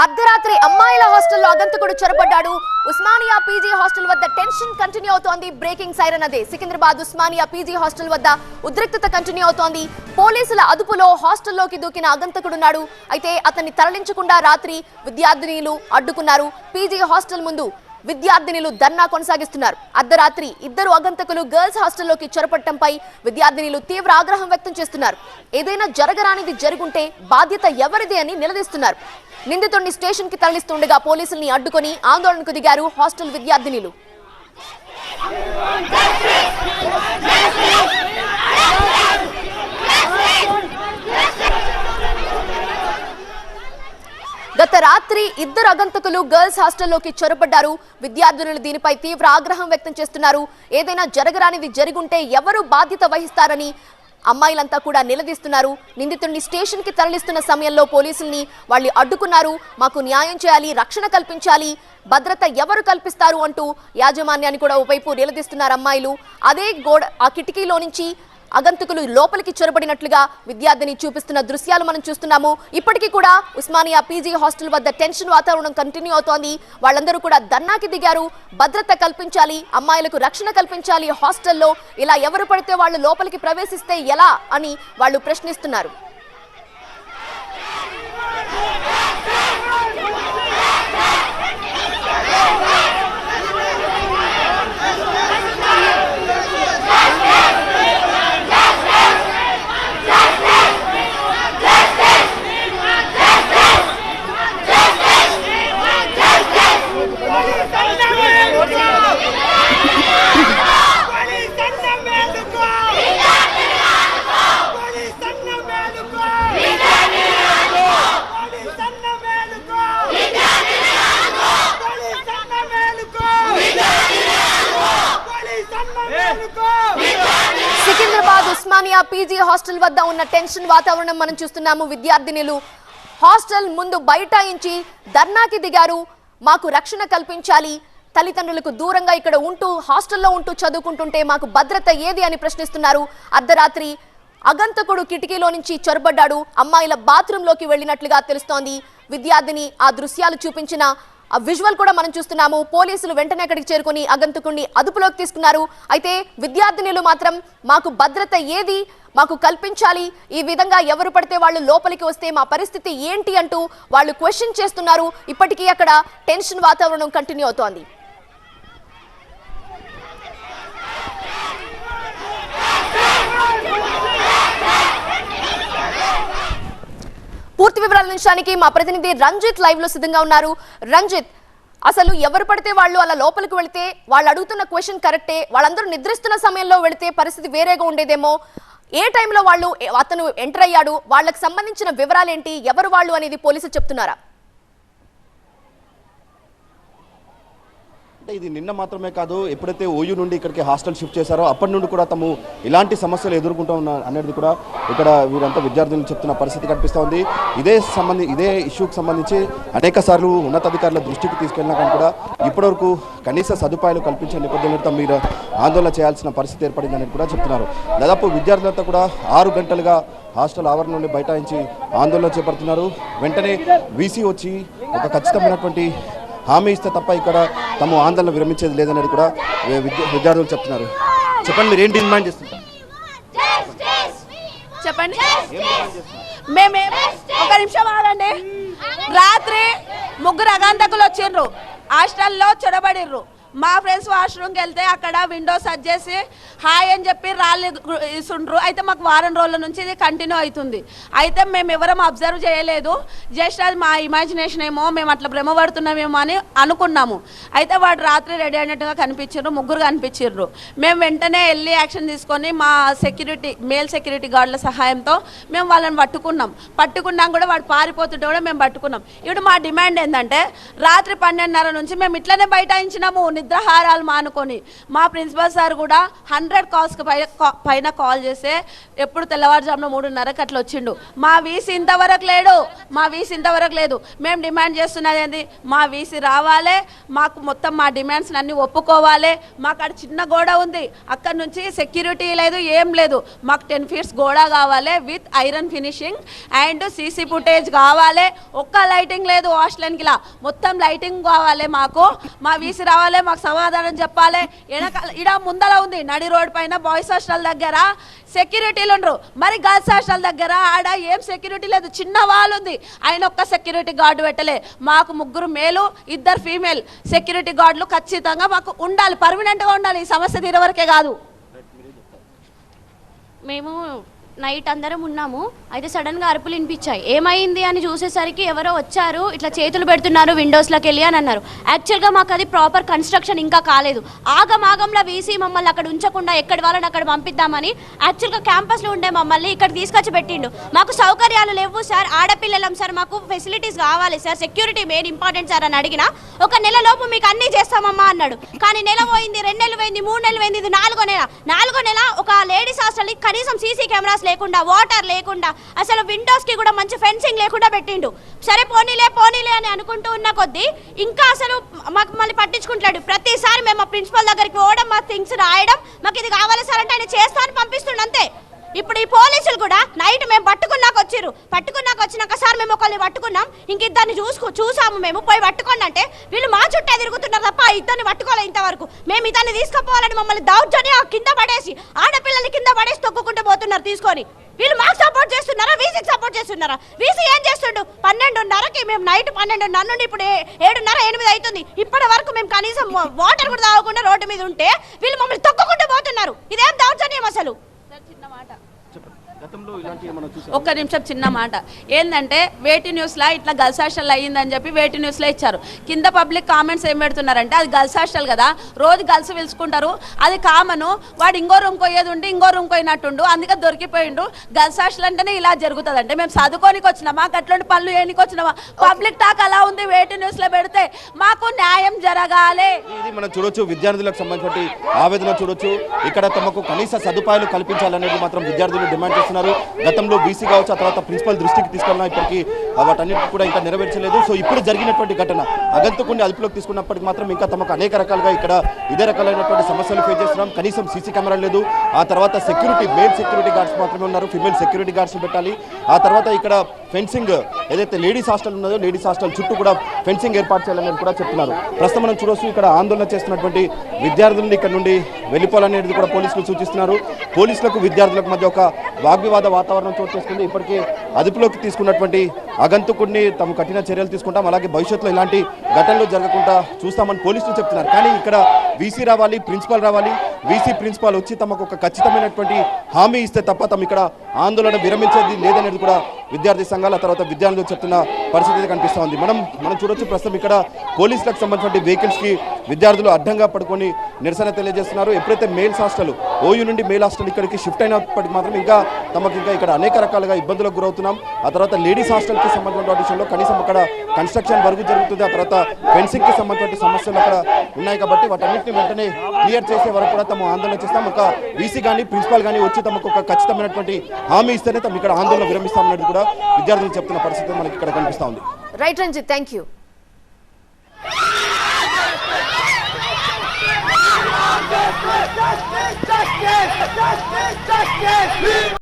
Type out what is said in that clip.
అర్ధరాత్రి అమ్మాయిల హాస్టల్లో అగంతకుడు చొరబడ్డాడు. ఉస్మానియా పీజీ హాస్టల్ వద్ద టెన్షన్ కంటిన్యూ అవుతోంది. బ్రేకింగ్ సైరన్ అదే. సికింద్రాబాద్ ఉస్మానియా పీజీ హాస్టల్ వద్ద ఉద్రిక్తత కంటిన్యూ అవుతోంది. పోలీసుల అదుపులో హాస్టల్లోకి దూకిన అగంతకుడున్నాడు. అయితే అతన్ని తరలించకుండా రాత్రి విద్యార్థినీలు అడ్డుకున్నారు. పీజీ హాస్టల్ ముందు విద్యార్థినిలు ధర్నా కొనసాగిస్తున్నారు. అర్ధరాత్రి ఇద్దరు అగంతకులు గర్ల్స్ హాస్టల్లోకి చొరపట్టంపై విద్యార్థినిలు తీవ్ర ఆగ్రహం వ్యక్తం చేస్తున్నారు. ఏదైనా జరగరానిది జరుగుంటే బాధ్యత ఎవరిది అని నిలదీస్తున్నారు. నిందితుడిని స్టేషన్కి తరలిస్తుండగా పోలీసుల్ని అడ్డుకొని ఆందోళనకు దిగారు హాస్టల్ విద్యార్థినులు. గత రాత్రి ఇద్దరు అగంతకులు గర్ల్స్ హాస్టల్లోకి చొరబడ్డారు. విద్యార్థినులు దీనిపై తీవ్ర ఆగ్రహం వ్యక్తం చేస్తున్నారు. ఏదైనా జరగరానిది జరుగుంటే ఎవరు బాధ్యత వహిస్తారని అమ్మాయిలంతా కూడా నిలదీస్తున్నారు. నిందితుడిని స్టేషన్కి తరలిస్తున్న సమయంలో పోలీసుల్ని వాళ్ళు అడ్డుకున్నారు. మాకు న్యాయం చేయాలి రక్షణ కల్పించాలి భద్రత ఎవరు కల్పిస్తారు అంటూ యాజమాన్యాన్ని కూడా వైపు నిలదీస్తున్నారు అమ్మాయిలు. అదే గోడ ఆ కిటికీలో నుంచి అగంతకులు లోపలికి చొరబడినట్లుగా విద్యార్థిని చూపిస్తున్న దృశ్యాలు మనం చూస్తున్నాము. ఇప్పటికీ కూడా ఉస్మానియా పీజీ హాస్టల్ వద్ద టెన్షన్ వాతావరణం కంటిన్యూ అవుతోంది. వాళ్ళందరూ కూడా ధర్నాకి దిగారు. భద్రత కల్పించాలి అమ్మాయిలకు రక్షణ కల్పించాలి హాస్టల్లో. ఇలా ఎవరు పడితే వాళ్ళు లోపలికి ప్రవేశిస్తే ఎలా అని వాళ్ళు ప్రశ్నిస్తున్నారు. ఉస్మానియా పీజీ హాస్టల్ వద్ద ఉన్న టెన్షన్ వాతావరణం మనం చూస్తున్నాము. విద్యార్థినులు హాస్టల్ ముందు బైఠాయించి ధర్నాకి దిగారు. మాకు రక్షణ కల్పించాలి. తల్లిదండ్రులకు దూరంగా ఇక్కడ ఉంటూ హాస్టల్లో ఉంటూ చదువుకుంటుంటే మాకు భద్రత ఏది అని ప్రశ్నిస్తున్నారు. అర్ధరాత్రి అగంతకుడు కిటికీలో నుంచి చొరబడ్డాడు. అమ్మాయిల బాత్రూంలోకి వెళ్ళినట్లుగా తెలుస్తోంది. విద్యార్థిని ఆ దృశ్యాలు చూపించిన ఆ విజువల్ కూడా మనం చూస్తున్నాము. పోలీసులు వెంటనే అక్కడికి చేరుకుని అగంతకుణ్ణి అదుపులోకి తీసుకున్నారు. అయితే విద్యార్థినులు మాత్రం మాకు భద్రత ఏది? మాకు కల్పించాలి. ఈ విధంగా ఎవరు పడితే వాళ్ళు లోపలికి వస్తే మా పరిస్థితి ఏంటి అంటూ వాళ్ళు క్వశ్చన్ చేస్తున్నారు. ఇప్పటికీ అక్కడ టెన్షన్ వాతావరణం కంటిన్యూ అవుతోంది. పూర్తి వివరాల నిమిషానికి మా ప్రతినిధి రంజిత్ లైవ్లో సిద్ధంగా ఉన్నారు. రంజిత్ అసలు ఎవరు పడితే వాళ్ళు అలా లోపలికి వెళితే వాళ్ళు అడుగుతున్న క్వశ్చన్ కరెక్టే వాళ్ళందరూ నిద్రిస్తున్న సమయంలో వెళితే పరిస్థితి వేరేగా ఉండేదేమో ఏ టైంలో వాళ్ళు అతను ఎంటర్ అయ్యాడు వాళ్ళకి సంబంధించిన వివరాలేంటి ఎవరు వాళ్ళు అనేది పోలీసులు చెప్తున్నారా? అంటే ఇది నిన్న మాత్రమే కాదు ఎప్పుడైతే ఓయూ నుండి ఇక్కడికి హాస్టల్ షిఫ్ట్ చేశారో అప్పటి నుండి కూడా తము ఇలాంటి సమస్యలు ఎదుర్కొంటూ ఉన్నా అనేది కూడా ఇక్కడ వీరంతా విద్యార్థులు చెప్తున్న పరిస్థితి కనిపిస్తూ ఉంది ఇదే సంబంధి ఇదే ఇష్యూకి సంబంధించి అనేక సార్లు ఉన్నతాధికారుల దృష్టికి తీసుకెళ్ళినా కానీ కూడా ఇప్పటివరకు కనీస సదుపాయాలు కల్పించే నేపథ్యంలో మీరు ఆందోళన చేయాల్సిన పరిస్థితి ఏర్పడిందని కూడా చెప్తున్నారు. దాదాపు విద్యార్థులంతా కూడా ఆరు గంటలుగా హాస్టల్ ఆవరణ నుండి బైఠాయించి ఆందోళన చేపడుతున్నారు. వెంటనే వీసీ వచ్చి ఒక ఖచ్చితమైనటువంటి హామీ ఇస్తే తప్ప ఇక్కడ తమ ఆందోళన విరమించేది లేదనేది కూడా విద్య విద్యార్థులు చెప్తున్నారు. చెప్పండి మీరు ఏంటి డిమాండ్ చేస్తుంటారు చెప్పండి. మేమే ఒక నిమిషం ఆగండి. రాత్రి ముగ్గురు అగాంధకులు వచ్చిండ్రు హాస్టల్లో చెడబడిర్రు. మా ఫ్రెండ్స్ వాష్రూమ్కి వెళ్తే అక్కడ విండోస్ సెట్ చేసి హాయ్ అని చెప్పి రాళ్ళు ఇస్తుండ్రు అయితే మాకు వారం రోజుల నుంచి ఇది కంటిన్యూ అవుతుంది. అయితే మేము ఎవరం అబ్జర్వ్ చేయలేదు. జస్ట్ అది మా ఇమాజినేషన్ ఏమో మేము అట్లా భ్రమపడుతున్నామేమో అని అనుకున్నాము. అయితే వాడు రాత్రి రెడీ అయినట్టుగా కనిపించారు ముగ్గురు కనిపించారు మేము వెంటనే వెళ్ళి యాక్షన్ తీసుకొని మా సెక్యూరిటీ మేల్ సెక్యూరిటీ గార్డుల సహాయంతో మేము వాళ్ళని పట్టుకున్నాం. పట్టుకున్నాం కూడా వాడు పారిపోతుంటే కూడా మేము పట్టుకున్నాం. ఇప్పుడు మా డిమాండ్ ఏంటంటే రాత్రి పన్నెండున్నర నుంచి మేము ఇట్లనే బైఠాయించినాము. నిద్రహారాలు మానుకొని మా ప్రిన్సిపల్ సార్ కూడా హండ్రెడ్ కాల్స్కి పై కా- పైన కాల్ చేస్తే ఎప్పుడు తెల్లవారుజామున మూడున్నరకు అట్లా వచ్చిండు. మా వీసీ ఇంతవరకు లేడు. మా వీసీ ఇంతవరకు లేదు. మేము డిమాండ్ చేస్తున్నది ఏంది? మా వీసీ రావాలి. మాకు మొత్తం మా డిమాండ్స్ని అన్ని ఒప్పుకోవాలి. మాకు అక్కడ చిన్న గోడ ఉంది. అక్కడ నుంచి సెక్యూరిటీ లేదు ఏం లేదు. మాకు టెన్ ఫీట్స్ గోడ కావాలి with iron finishing and CC footage కావాలి. ఒక్క లైటింగ్ లేదు హాస్టల్కి ఇలా. మొత్తం లైటింగ్ కావాలి మాకు. మా వీసీ రావాలి మాకు సమాధానం చెప్పాలి. వెనకాల ఇడ ముందర ఉంది. నడి రోడ్ పైన బాయ్స్ హాస్టల్ దగ్గర సెక్యూరిటీలు ఉండరు. మరి గర్ల్స్ హాస్టల్ దగ్గర ఆడ ఏం సెక్యూరిటీ లేదు. చిన్న వాళ్ళు ఉంది. ఆయన ఒక్క సెక్యూరిటీ గార్డు పెట్టలే. మాకు ముగ్గురు మేలు ఇద్దరు ఫీమేల్. సెక్యూరిటీ గార్డులు ఖచ్చితంగా మాకు ఉండాలి. పర్మనెంట్గా ఉండాలి. ఈ సమస్య తీరే వరకే కాదు. మేము నైట్ అందరం ఉన్నాము అయితే సడన్గా అరుపులు వినిపించాయి. ఏమైంది అని చూసేసరికి ఎవరో వచ్చారు ఇట్లా చేతులు పెడుతున్నారు విండోస్లోకి వెళ్ళి అని అన్నారు. యాక్చువల్గా మాకు అది ప్రాపర్ కన్స్ట్రక్షన్ ఇంకా కాలేదు. ఆగమాగంలో వీసీ మమ్మల్ని అక్కడ ఉంచకుండా ఎక్కడి వాళ్ళని అక్కడ పంపిద్దామని యాక్చువల్గా క్యాంపస్లో ఉండే మమ్మల్ని ఇక్కడ తీసుకొచ్చి పెట్టిండు. మాకు సౌకర్యాలు లేవు సార్ ఆడపిల్లలం సార్ మాకు ఫెసిలిటీస్ కావాలి sir security main important sir అని అడిగిన ఒక నెల లోపు మీకు అన్నీ చేస్తామమ్మా అన్నాడు. కానీ నెల పోయింది రెండు నెలలు పోయింది మూడు నెలలు పోయింది ఇది నాలుగో నెల. నాలుగో నెల ఒక లేడీస్ హాస్టల్ కనీసం సీసీ కెమెరాస్ లేకుండా వాటర్ లేకుండా అసలు విండోస్కి కూడా మంచి ఫెన్సింగ్ లేకుండా పెట్టిండు. సరే పోనీలే పోనీలే అని అనుకుంటూ ఉన్న కొద్దీ ఇంకా అసలు మాకు మళ్ళీ పట్టించుకుంటాడు ప్రతిసారి మేము మా ప్రిన్సిపల్ దగ్గరికి పోవడం మా థింగ్స్ రాయడం మాకు ఇది కావాలి సార్ అంటే ఆయన చేస్తా అని అంతే. ఇప్పుడు ఈ పోలీసులు కూడా నైట్ మేము పట్టుకున్నాక వచ్చారు పట్టుకున్నాక వచ్చినాక సార్ మేము ఒకరిని పట్టుకున్నాం. ఇంక ఇద్దరిని చూసుకో చూసాము మేము. పోయి పట్టుకోండి అంటే వీళ్ళు మా చుట్టే తిరుగుతున్నారు తప్ప ఇద్దరిని పట్టుకోలే ఇంతవరకు. మేము ఇతన్ని తీసుకుపోవాలని మమ్మల్ని దౌర్జన్యం కింద పడేసి ఆడపిల్లల్ని కింద పడేసి తొక్కుకుంటూ పోతున్నారు తీసుకొని. వీళ్ళు మాకు సపోర్ట్ చేస్తున్నారా? వీసీకి సపోర్ట్ చేస్తున్నారా? వీసీ ఏం చేస్తుండు? పన్నెండున్నరకి మేము నైట్ పన్నెండున్నర నుండి ఇప్పుడు ఏడున్నర ఎనిమిది అవుతుంది. ఇప్పటి వరకు మేము కనీసం వాటర్ కూడా తాగకుండా రోడ్డు మీద ఉంటే వీళ్ళు మమ్మల్ని తొక్కుకుంటూ పోతున్నారు. ఇదేం దౌర్జన్యం అసలు చిన్న మాట గతంలో ఇలాంటి మనం చూసాం ఒక్క నిమిషం చిన్న మాట. ఏంటంటే వేటి న్యూస్లో ఇట్లా గర్ల్స్ హాస్టల్ అయ్యిందని చెప్పి వేటి న్యూస్లో ఇచ్చారు. కింద పబ్లిక్ కామెంట్స్ ఏం పెడుతున్నారంటే అది గర్ల్స్ హాస్టల్ కదా రోజు గర్ల్స్ పిలుచుకుంటారు. అది కామను వాడు ఇంకో రూమ్ పోయేది ఉండి ఇంకో రూమ్ పోయినట్టుండు అందుకే దొరికిపోయిండు. గర్ల్స్ హాస్టల్ అంటేనే ఇలా జరుగుతుంది అంటే మేము చదువుకోనికి వచ్చినామా అట్లాంటి పనులు ఏనికి వచ్చినామా? పబ్లిక్ టాక్ అలా ఉంది వేటి న్యూస్లో పెడితే మాకు న్యాయం జరగాలి. ఇది మనం చూడొచ్చు విద్యార్థులకు సంబంధించి ఆవేదన చూడొచ్చు. ఇక్కడ తమకు కనీస సదుపాయాలు కల్పించాలనేది మాత్రం విద్యార్థులు డిమాండ్ చేస్తున్నారు. గతంలో బీసీ కావచ్చు ఆ తర్వాత ప్రిన్సిపల్ దృష్టికి తీసుకెళ్ళినా ఇప్పటికీ వాటన్నిటి కూడా ఇంకా నెరవేర్చలేదు. సో ఇప్పుడు జరిగినటువంటి ఘటన అగంతకుని అదుపులోకి తీసుకున్నప్పటికీ మాత్రం ఇంకా తమకు అనేక రకాలుగా ఇక్కడ ఇదే రకాలైనటువంటి సమస్యలు ఫేస్ చేస్తున్నాం. కనీసం సీసీ కెమెరా లేదు. ఆ తర్వాత సెక్యూరిటీ మేల్ సెక్యూరిటీ గార్డ్స్ మాత్రమే ఉన్నారు. ఫిమేల్ సెక్యూరిటీ గార్డ్స్ పెట్టాలి. ఆ తర్వాత ఇక్కడ ఫెన్సింగ్ ఏదైతే లేడీస్ హాస్టల్ ఉన్నదో లేడీస్ హాస్టల్ చుట్టూ కూడా ఫెన్సింగ్ ఏర్పాటు చేయాలని కూడా చెప్తున్నారు. ప్రస్తుతం మనం చూడవచ్చు ఇక్కడ ఆందోళన చేస్తున్నటువంటి విద్యార్థులను ఇక్కడ నుండి వెళ్ళిపోవాలనేది కూడా పోలీసులు సూచిస్తున్నారు. పోలీసులకు విద్యార్థులకు మధ్య ఒక వాగ్వివాద వాతావరణం చోటు చేసుకుంది. ఇప్పటికీ అదుపులోకి తీసుకున్నటువంటి అగంతుకుడిని తమ కఠిన చర్యలు తీసుకుంటాం. అలాగే భవిష్యత్తులో ఇలాంటి ఘటనలు జరగకుండా చూస్తామని పోలీసులు చెప్తున్నారు. కానీ ఇక్కడ వీసీ రావాలి ప్రిన్సిపాల్ రావాలి. వీసీ ప్రిన్సిపాల్ వచ్చి తమకు ఒక ఖచ్చితమైనటువంటి హామీ ఇస్తే తప్ప తమ ఇక్కడ ఆందోళన విరమించేది లేదనేది కూడా విద్యార్థి సంఘాల తర్వాత విద్యార్థులు చెప్తున్న పరిస్థితి అయితే కనిపిస్తూ ఉంది. మనం మనం చూడొచ్చు ప్రస్తుతం ఇక్కడ పోలీసులకు సంబంధించిన వెహికల్స్కి విద్యార్థులు అడ్డంగా పడుకొని నిరసన తెలియజేస్తున్నారు. ఎప్పుడైతే మేల్స్ హాస్టల్ ఓయూ నుండి మేల్ హాస్టల్ ఇక్కడికి షిఫ్ట్ అయినప్పటికీ మాత్రం ఇంకా తమకు ఇంకా ఇక్కడ అనేక రకాలుగా ఇబ్బందులకు గురవుతున్నాం. ఆ తర్వాత లేడీస్ హాస్టల్కి సంబంధించిన విషయంలో కనీసం అక్కడ కన్స్ట్రక్షన్ వర్క్ జరుగుతుంది. ఆ తర్వాత ఫెన్సింగ్కి సంబంధించిన సమస్యలు అక్కడ ఉన్నాయి కాబట్టి వాటన్నిటిని వెంటనే క్లియర్ చేసే వరకు కూడా తమ ఆందోళన చేస్తాం. ఒక వీసీ కానీ ప్రిన్సిపాల్ కానీ వచ్చి తమకు ఒక ఖచ్చితమైనటువంటి హామీ ఇస్తేనే తమ ఇక్కడ ఆందోళన విరమిస్తామన్నది కూడా విద్యార్థులు చెప్తున్న పరిస్థితి మనకి ఇక్కడ కనిపిస్తుంది right Ranjith thank you justiça, justiça, justiça.